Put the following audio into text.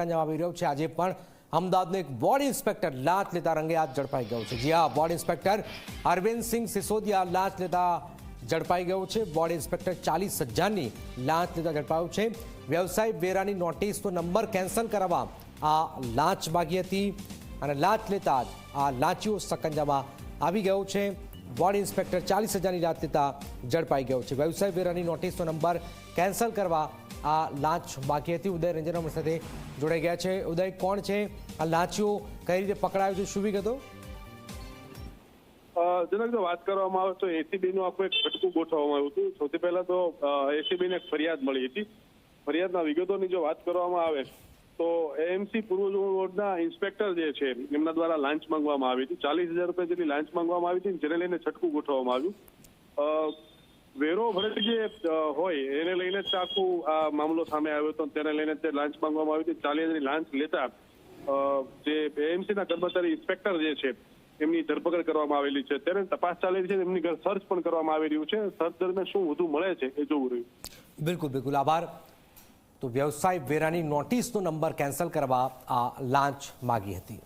સકંજામાં આવી રહ્યો છે. આજે પણ અમદાવાદનો એક વોર્ડ ઇન્સ્પેક્ટર લાંચ લેતા રંગે હાથ ઝડપાઈ ગયો છે. જી હા, વોર્ડ ઇન્સ્પેક્ટર અરવિંદસિંહ સિસોદિયા લાંચ લેતા ઝડપાઈ ગયો છે. વોર્ડ ઇન્સ્પેક્ટર ચાલીસ હજારની લાંચ લેતા ઝડપાયો છે. વ્યવસાય વેરાની નોટિસનો નંબર કેન્સલ કરાવવા આ લાંચ માગી હતી અને લાંચ લેતા જ આ લાંચીઓ સકંજામાં આવી ગયો છે. વોર્ડ ઇન્સ્પેક્ટર ચાલીસ હજારની લાંચ લેતા ઝડપાઈ ગયો છે. વ્યવસાય વેરાની નોટિસનો નંબર કેન્સલ કરવા આ લાંચ બાકી હતી. ઉદય રંજન અમારી સાથે જોડાઈ ગયા છે. ઉદય, કોણ છે? આ લાંચીઓ કઈ રીતે પકડાયો છે? શું વિગતો? જનક, જો વાત કરવામાં આવે તો એસીબી નું આખું એક ગોઠવવામાં આવ્યું હતું. સૌથી પહેલા તો એસીબી ને ફરિયાદ મળી હતી. ફરિયાદના વિગતોની જો વાત કરવામાં આવે તો એએમસી પૂર્વ વોર્ડના ઇન્સ્પેક્ટર જે છે, એમના દ્વારા લાંચ માંગવામાં આવી હતી. ચાલીસ હજાર રૂપિયા જેટલી લાંચ માંગવામાં આવી હતી જેને લઈને છટકું ગોઠવવામાં આવ્યું. વેરો ભરેલ જે હોય, એને લઈને જ આખું આ મામલો સામે આવ્યો હતો તેને લઈને તે લાંચ માંગવામાં આવી હતી. ચાલીસ હજારની લાંચ લેતા જે એએમસી ના કર્મચારી ઇન્સ્પેક્ટર જે છે, એમની ધરપકડ કરવામાં આવેલી છે. ત્યારે તપાસ ચાલી રહી છે એમની ઘર સર્ચ પણ કરવામાં આવી રહ્યું છે. સર્ચ દરમિયાન શું વધુ મળે છે એ જોવું રહ્યું. બિલકુલ બિલકુલ. આભાર. તો વ્યવસાય વેરાની નોટિસનો નંબર કેન્સલ કરવા આ લાંચ માગી હતી.